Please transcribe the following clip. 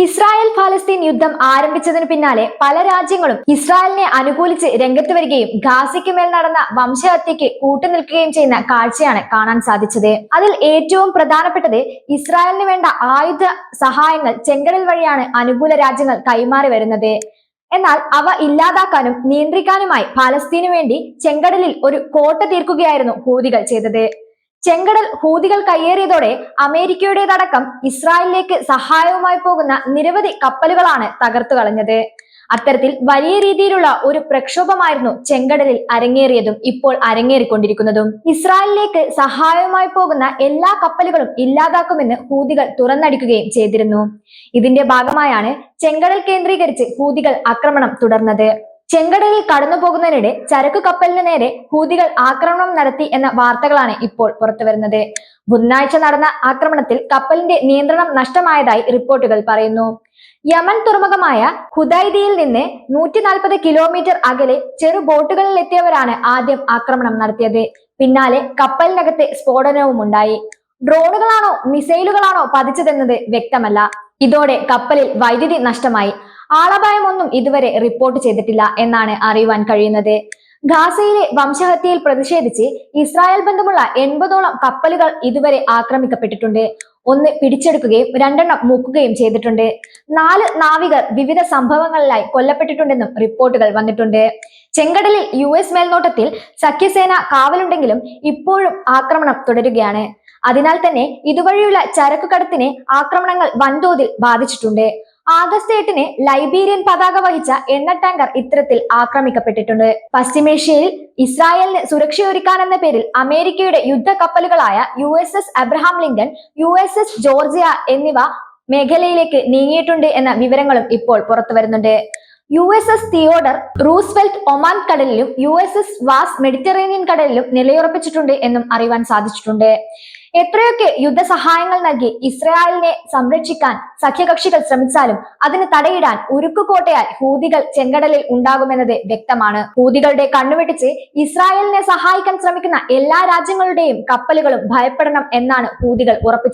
Israel ഫലസ്തീൻ യുദ്ധം ആരംഭിച്ചതിന് പിന്നാലെ പല രാജ്യങ്ങളും ഇസ്രായേലിനെ അനുകൂലിച്ച് രംഗത്ത് വരികയും ഗാസയ്ക്ക് മേൽ നടന്ന വംശഹത്യക്ക് കൂട്ടുനിൽക്കുകയും ചെയ്യുന്ന കാഴ്ചയാണ് കാണാൻ സാധിച്ചത്. അതിൽ ഏറ്റവും പ്രധാനപ്പെട്ടത് ഇസ്രായേലിന് വേണ്ട ആയുധ സഹായങ്ങൾ ചെങ്കടൽ വഴിയാണ് അനുകൂല രാജ്യങ്ങൾ കൈമാറി വരുന്നത്. എന്നാൽ അവ ഇല്ലാതാക്കാനും നിയന്ത്രിക്കാനുമായി ഫലസ്തീനു വേണ്ടി ചെങ്കടലിൽ ഒരു കോട്ട തീർക്കുകയായിരുന്നു ഹൂതികൾ ചെയ്തത്. ചെങ്കടൽ ഹൂതികൾ കയ്യേറിയതോടെ അമേരിക്കയുടേതടക്കം ഇസ്രായേലിലേക്ക് സഹായവുമായി പോകുന്ന നിരവധി കപ്പലുകളാണ് തകർത്തു കളഞ്ഞത്. അത്തരത്തിൽ വലിയ രീതിയിലുള്ള ഒരു പ്രക്ഷോഭമായിരുന്നു ചെങ്കടലിൽ അരങ്ങേറിയതും ഇപ്പോൾ അരങ്ങേറിക്കൊണ്ടിരിക്കുന്നതും. ഇസ്രായേലിലേക്ക് സഹായവുമായി പോകുന്ന എല്ലാ കപ്പലുകളും ഇല്ലാതാക്കുമെന്ന് ഹൂതികൾ തുറന്നടിക്കുകയും ചെയ്തിരുന്നു. ഇതിന്റെ ഭാഗമായാണ് ചെങ്കടൽ കേന്ദ്രീകരിച്ച് ഹൂതികൾ ആക്രമണം തുടർന്നത്. ചെങ്കടലിൽ കടന്നു പോകുന്നതിനിടെ ചരക്കു കപ്പലിന് നേരെ ഹൂതികൾ ആക്രമണം നടത്തി എന്ന വാർത്തകളാണ് ഇപ്പോൾ പുറത്തുവരുന്നത്. ബുധനാഴ്ച നടന്ന ആക്രമണത്തിൽ കപ്പലിന്റെ നിയന്ത്രണം നഷ്ടമായതായി റിപ്പോർട്ടുകൾ പറയുന്നു. യമൻ തുറമുഖമായ ഹുദൈദിയിൽ നിന്ന് നൂറ്റി നാൽപ്പത് കിലോമീറ്റർ അകലെ ചെറു ബോട്ടുകളിൽ എത്തിയവരാണ് ആദ്യം ആക്രമണം നടത്തിയത്. പിന്നാലെ കപ്പലിനകത്തെ സ്ഫോടനവും ഉണ്ടായി. ഡ്രോണുകളാണോ മിസൈലുകളാണോ പതിച്ചതെന്നത് വ്യക്തമല്ല. ഇതോടെ കപ്പലിൽ വൈദ്യുതി നഷ്ടമായി. ആളപായമൊന്നും ഇതുവരെ റിപ്പോർട്ട് ചെയ്തിട്ടില്ല എന്നാണ് അറിയുവാൻ കഴിയുന്നത്. ഗാസയിലെ വംശഹത്യയിൽ പ്രതിഷേധിച്ച് ഇസ്രായേൽ ബന്ധമുള്ള എൺപതോളം കപ്പലുകൾ ഇതുവരെ ആക്രമിക്കപ്പെട്ടിട്ടുണ്ട്. ഒന്ന് പിടിച്ചെടുക്കുകയും രണ്ടെണ്ണം മുക്കുകയും ചെയ്തിട്ടുണ്ട്. നാല് നാവികർ വിവിധ സംഭവങ്ങളിലായി കൊല്ലപ്പെട്ടിട്ടുണ്ടെന്നും റിപ്പോർട്ടുകൾ വന്നിട്ടുണ്ട്. ചെങ്കടലിൽ യു എസ് മേൽനോട്ടത്തിൽ സഖ്യസേന കാവലുണ്ടെങ്കിലും ഇപ്പോഴും ആക്രമണം തുടരുകയാണ്. അതിനാൽ തന്നെ ഇതുവഴിയുള്ള ചരക്കു കടത്തിനെ ആക്രമണങ്ങൾ വൻതോതിൽ ബാധിച്ചിട്ടുണ്ട്. ആഗസ്റ്റ് എട്ടിന് ലൈബീരിയൻ പതാക വഹിച്ച എണ്ണ ടാങ്കർ ഇത്തരത്തിൽ ആക്രമിക്കപ്പെട്ടിട്ടുണ്ട്. പശ്ചിമേഷ്യയിൽ ഇസ്രായേലിന് സുരക്ഷയൊരുക്കാൻ എന്ന പേരിൽ അമേരിക്കയുടെ യുദ്ധ കപ്പലുകളായ U S S Abraham Lincoln U S S Georgia എന്നിവ മേഖലയിലേക്ക് നീങ്ങിയിട്ടുണ്ട് എന്ന വിവരങ്ങളും ഇപ്പോൾ പുറത്തു വരുന്നുണ്ട്. U S S Theodore Roosevelt Oman കടലിലും U S S Wasp Mediterranean കടലിലും നിലയുറപ്പിച്ചിട്ടുണ്ട് എന്നും അറിയുവാൻ സാധിച്ചിട്ടുണ്ട്. എത്രയൊക്കെ യുദ്ധസഹായങ്ങൾ നൽകി ഇസ്രായേലിനെ സംരക്ഷിക്കാൻ സഖ്യകക്ഷികൾ ശ്രമിച്ചാലും അതിന് തടയിടാൻ ഉരുക്കുകോട്ടയാൽ ഹൂതികൾ ചെങ്കടലിൽ ഉണ്ടാകുമെന്നത് വ്യക്തമാണ്. ഹൂതികളുടെ കണ്ണുവെട്ടിച്ച് ഇസ്രായേലിനെ സഹായിക്കാൻ ശ്രമിക്കുന്ന എല്ലാ രാജ്യങ്ങളുടെയും കപ്പലുകളും ഭയപ്പെടണം എന്നാണ് ഹൂതികൾ ഉറപ്പിച്ചത്.